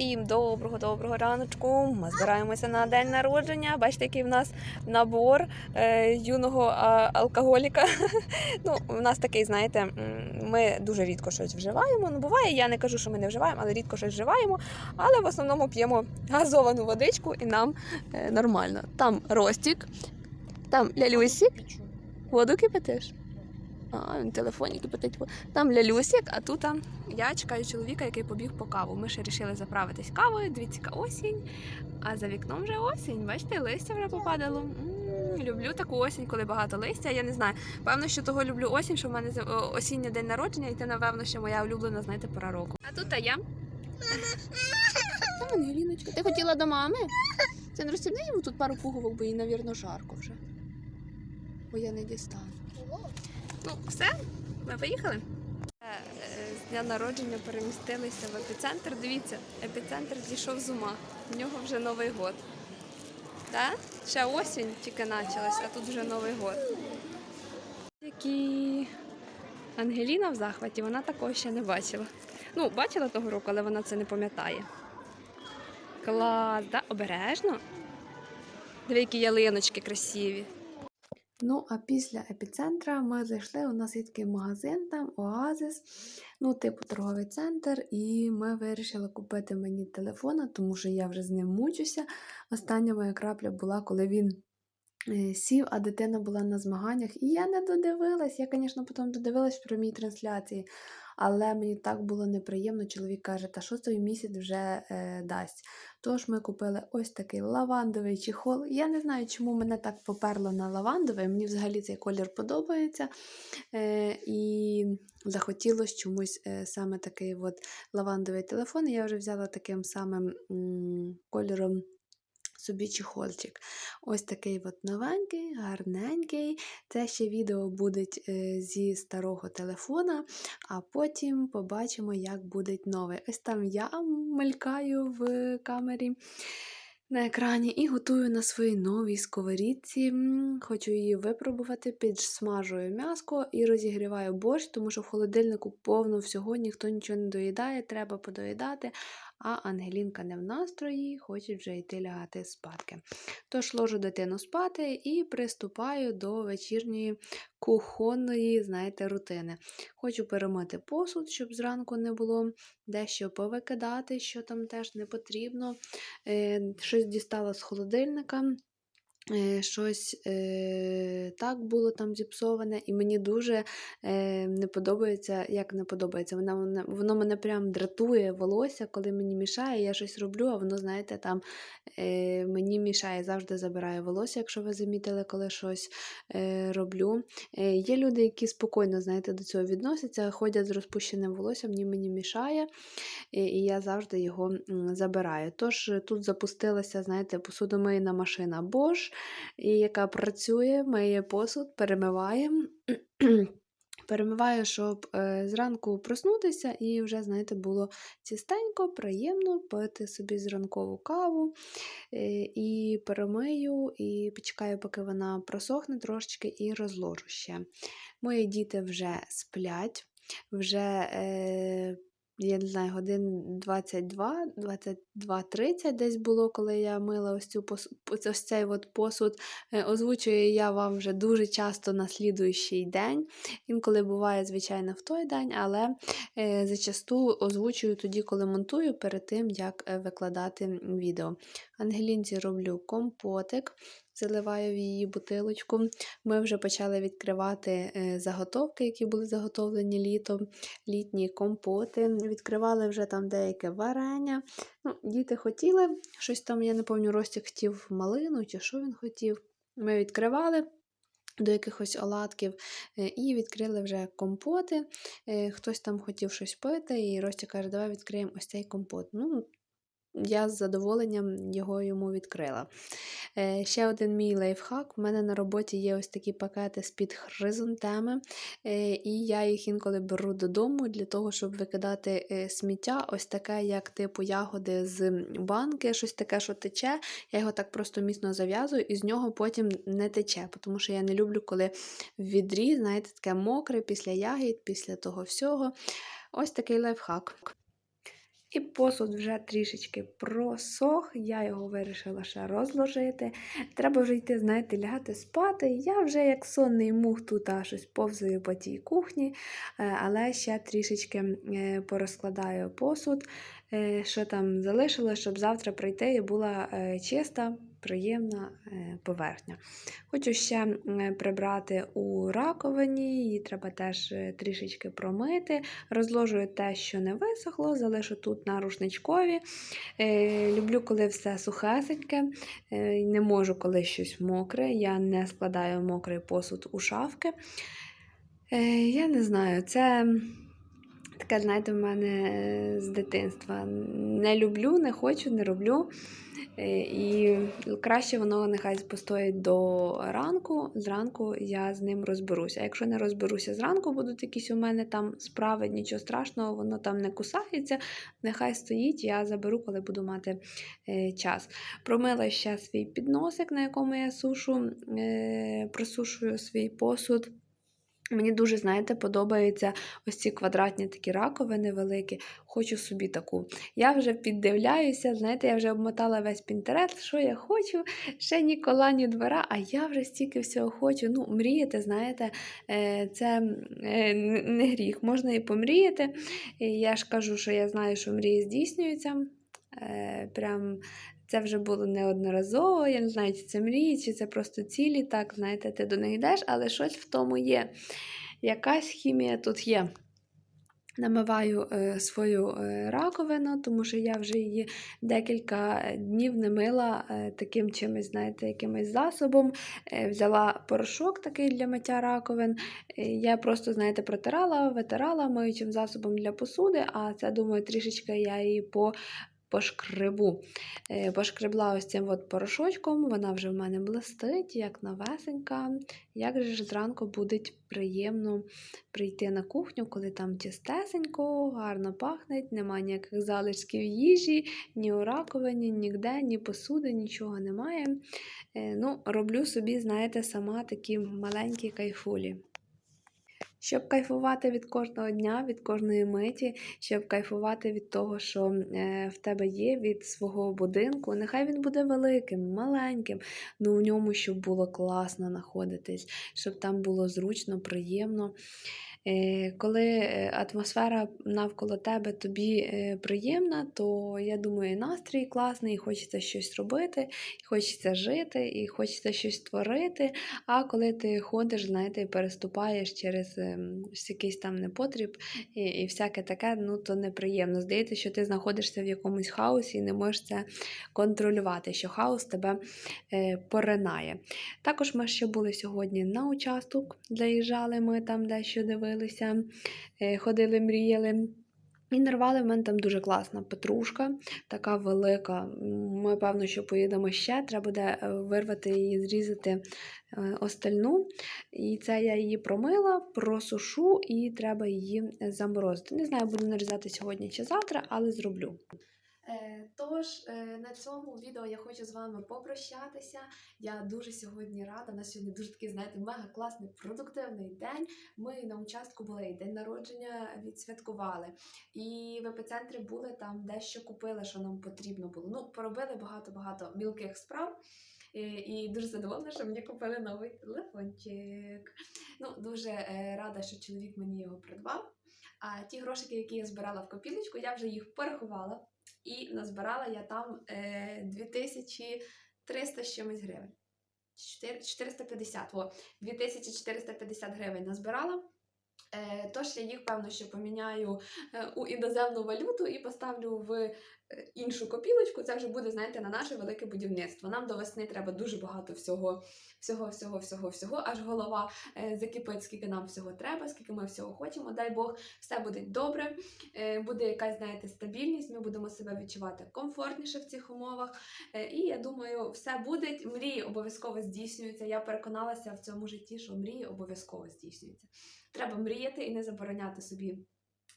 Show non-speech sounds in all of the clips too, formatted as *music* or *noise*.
Всім доброго-доброго раночку. Ми збираємося на день народження. Бачите, який в нас набор е, юного а, алкоголіка. *laughs* ну, у нас такий, знаєте, ми дуже рідко щось вживаємо. Ну, буває, я не кажу, що ми не вживаємо, але рідко щось вживаємо. Але в основному п'ємо газовану водичку і нам е, нормально. Там Ростік, там Лялюсік. Воду кипятиш? А, він телефоні кипятить. воду. Там Лялюсік, а тут я чекаю чоловіка, який побіг по каву. Ми ще вирішили заправитись кавою. Дивіться, яка осінь. А за вікном вже осінь. Бачите, листя вже попадало. Люблю таку осінь, коли багато листя. Я не знаю. Певно, що того люблю осінь, що в мене осінній день народження, і це, напевно, що моя улюблена, знаєте, пора року. А тут та я. Та Ангеліночка, ти хотіла до мами? Це не розстібни йому тут пару пуговок, бо їй, навірно, жарко вже. Бо я не дістану. Ну, все, ми поїхали. Е, З дня народження перемістилися в епіцентр. Дивіться, епіцентр зійшов з ума. В нього вже Новий год. Так? Ще осінь тільки почалась, а тут вже Новий год. Які Ангеліна в захваті, вона такого ще не бачила. Ну, бачила того року, але вона це не пам'ятає. Клас, да? обережно. Диви, які ялиночки красиві. Ну, а після епіцентра ми зайшли. У нас є такий магазин там, Оазис, ну, типу торговий центр, і ми вирішили купити мені телефона, тому що я вже з ним мучуся. Остання моя крапля була, коли він е, сів, а дитина була на змаганнях. І я не додивилась. Я, звісно, потім додивилась про мій трансляції, але мені так було неприємно. Чоловік каже, та що той місяць вже е, дасть. Тож ми купили ось такий лавандовий чехол. Я не знаю, чому мене так поперло на лавандовий. Мені взагалі цей колір подобається. Е, і захотілося чомусь е, саме такий от лавандовий телефон. Я вже взяла таким самим м, кольором. Собі чехольчик. Ось такий от новенький, гарненький. Це ще відео буде зі старого телефона, а потім побачимо, як буде новий. Ось там я мелькаю в камері на екрані і готую на своїй новій сковорідці. Хочу її випробувати, підсмажую м'яско і розігріваю борщ, тому що в холодильнику повно всього, ніхто нічого не доїдає, треба подоїдати. А Ангелінка не в настрої, хоче вже йти лягати спадки. Тож ложу дитину спати і приступаю до вечірньої кухонної, знаєте, рутини. Хочу перемити посуд, щоб зранку не було дещо повикидати, що там теж не потрібно. Е, щось дістала з холодильника. Е, Щось е, так було там зіпсоване, і мені дуже е, не подобається, як не подобається. Вона, воно, мене прям дратує волосся, коли мені мішає, я щось роблю, а воно, знаєте, там мені мішає, завжди забирає волосся, якщо ви замітили, коли щось роблю. Є люди, які спокійно, знаєте, до цього відносяться, ходять з розпущеним волоссям, мені мені мішає, і, і я завжди його забираю. Тож тут запустилася, знаєте, посудомийна машина Bosch, і яка працює, миє посуд, перемиває. *clears throat* Перемиваю, щоб е, зранку проснутися і вже, знаєте, було чистенько, приємно пити собі зранкову каву. Е, і перемию, і почекаю, поки вона просохне трошечки, і розложу ще. Мої діти вже сплять, вже. Я не знаю, годин 22, 22-30 десь було, коли я мила ось, цю пос... ось цей от посуд. Е, Озвучую я вам вже дуже часто на слідуючий день. Інколи буває, звичайно, в той день, але е, зачасту озвучую тоді, коли монтую, перед тим, як е, викладати відео. Ангелінці роблю компотик, заливаю в її бутилочку. Ми вже почали відкривати е, заготовки, які були заготовлені літом, літні компоти. Відкривали вже там деяке варення. Ну, діти хотіли щось там, я не пам'ятаю, Ростік хотів малину чи що він хотів. Ми відкривали. До якихось оладків е, і відкрили вже компоти. Е, Хтось там хотів щось пити, і Ростя каже, давай відкриємо ось цей компот. Ну, я з задоволенням його йому відкрила. Е, ще один мій лайфхак. У мене на роботі є ось такі пакети з-під хризантеми, е, і я їх інколи беру додому для того, щоб викидати е, сміття, ось таке, як типу ягоди з банки, щось таке, що тече. Я його так просто міцно зав'язую, і з нього потім не тече, тому що я не люблю, коли в відрі, знаєте, таке мокре після ягід, після того всього. Ось такий лайфхак. І посуд вже трішечки просох, я його вирішила ще розложити. Треба вже йти, знаєте, лягати спати. Я вже як сонний мух тут а, щось повзаю по тій кухні, е, але ще трішечки е, порозкладаю посуд, е, що там залишилось, щоб завтра прийти і була чиста, приємна е, поверхня. Хочу ще прибрати у раковині, її треба теж е, трішечки промити. Розложую те, що не висохло, залишу тут на рушничкові. Е, люблю, коли все сухесеньке, не можу, коли щось мокре. Я не складаю мокрий посуд у шафки. Я не знаю, це таке, знаєте, в мене е, з дитинства. Не люблю, не хочу, не роблю. Е, І краще воно нехай постоїть до ранку. Зранку я з ним розберуся. А якщо не розберуся зранку, будуть якісь у мене там справи, нічого страшного, воно там не кусається. Нехай стоїть, я заберу, коли буду мати е, час. Промила ще свій підносик, на якому я сушу, просушую свій посуд. Мені дуже, знаєте, подобаються ось ці квадратні такі раковини великі. Хочу собі таку. Я вже піддивляюся, знаєте, я вже обмотала весь пінтерет, що я хочу, ще ні кола, ні двора, а я вже стільки всього хочу. Ну, мріяти, знаєте, е, це е, не гріх. Можна і помріяти. Я ж кажу, що я знаю, що мрії здійснюються. Е, Прям це вже було неодноразово. Я не знаю, чи це мрії, чи це просто цілі. Так, знаєте, ти до них йдеш, але щось в тому є. Якась хімія тут є. Намиваю е, свою е, раковину, тому що я вже її декілька днів не мила е, таким чимось, знаєте, якимось засобом. Е, взяла порошок такий для миття раковин. Е, я просто, знаєте, протирала, витирала миючим засобом для посуди, а це, думаю, трішечки я її по. Пошкребу. Е, Пошкребла ось цим от порошочком, вона вже в мене блистить, як новесенька. Як же ж зранку буде приємно прийти на кухню, коли там чистесенько, гарно пахне, немає ніяких залишків їжі, ні у раковині, ніде, ні посуди, нічого немає. Е, Ну, роблю собі, знаєте, сама такі маленькі кайфулі. Щоб кайфувати від кожного дня, від кожної миті, щоб кайфувати від того, що е, в тебе є, від свого будинку. Нехай він буде великим, маленьким, але у ньому щоб було класно знаходитись, щоб там було зручно, приємно. Е, Коли е, атмосфера навколо тебе тобі е, приємна, то я думаю, настрій класний, і хочеться щось робити, і хочеться жити, і хочеться щось творити. А коли ти ходиш, знаєте, і переступаєш через ем, якийсь там непотріб і, і всяке таке, ну то неприємно. Здається, що ти знаходишся в якомусь хаосі і не можеш це контролювати, що хаос тебе поринає. Також ми ще були сьогодні на участок, заїжджали ми там дещо дивилися, е, ходили, мріяли. І нарвали в мене там дуже класна петрушка, така велика. Ми, певно, що поїдемо ще. Треба буде е, вирвати її, зрізати е, остальну. І це я її промила, просушу і треба її заморозити. Не знаю, буду нарізати сьогодні чи завтра, але зроблю. Е, Тож е, на цьому відео я хочу з вами попрощатися. Я дуже сьогодні рада. У нас сьогодні дуже такий, знаєте, мега класний продуктивний день. Ми на участку були і день народження відсвяткували. І в епіцентрі були там дещо купили, що нам потрібно було. Ну, поробили багато-багато мілких справ. І, і дуже задоволена, що мені купили новий телефончик. Ну, дуже е, рада, що чоловік мені його придбав. А ті грошики, які я збирала в копілочку, я вже їх порахувала. І назбирала я там е, 2300 з чимось гривень. 450, о, 2450 гривень назбирала. Е, тож я їх, певно, ще поміняю е, у іноземну валюту і поставлю в е, іншу копілочку. Це вже буде, знаєте, на наше велике будівництво. Нам до весни треба дуже багато всього, всього, всього, всього, всього. Аж голова е, закипить, скільки нам всього треба, скільки ми всього хочемо. Дай Бог, все буде добре. Е, буде якась, знаєте, стабільність. Ми будемо себе відчувати комфортніше в цих умовах. Е, І я думаю, все буде. Мрії обов'язково здійснюються. Я переконалася в цьому житті, що мрії обов'язково здійснюються. Треба мріяти і не забороняти собі.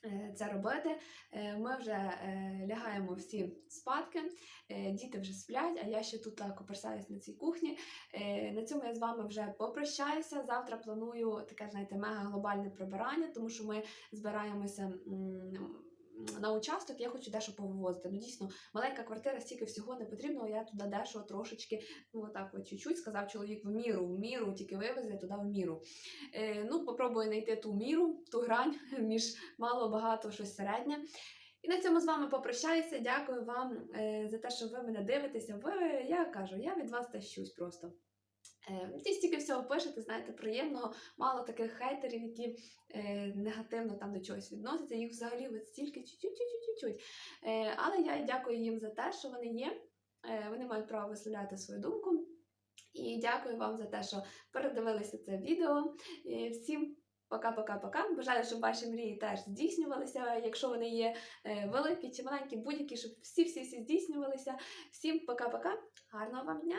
Е, Це робити. Е, Ми вже е, лягаємо всі спадки, діти вже сплять, а я ще тут коперсаюсь на цій кухні. На цьому я з вами вже попрощаюся. Завтра планую таке, знаєте, мега глобальне прибирання, тому що ми збираємося на участок, я хочу дещо повивозити. Ну, дійсно, маленька квартира, стільки всього не потрібно, я туди дещо трошечки, ну отак от чуть-чуть, сказав чоловік в міру, в міру, тільки вивезе туди в міру. Е, ну, попробую знайти ту міру, ту грань *laughs* між мало, багато, щось середнє. І на цьому з вами попрощаюся. Дякую вам е, за те, що ви мене дивитеся. Ви, я кажу, я від вас тащусь просто. Е, ті стільки всього пишете, знаєте, приємного, мало таких хейтерів, які е, негативно там до чогось відносяться. Їх взагалі от стільки чуть-чуть-чуть-чуть. Е, але я дякую їм за те, що вони є. Е, вони мають право висловляти свою думку. І дякую вам за те, що передивилися це відео. І всім пока-пока-пока. Бажаю, щоб ваші мрії теж здійснювалися, якщо вони є е, великі чи маленькі, будь-які, щоб всі-всі-всі здійснювалися. Всім пока-пока, гарного вам дня!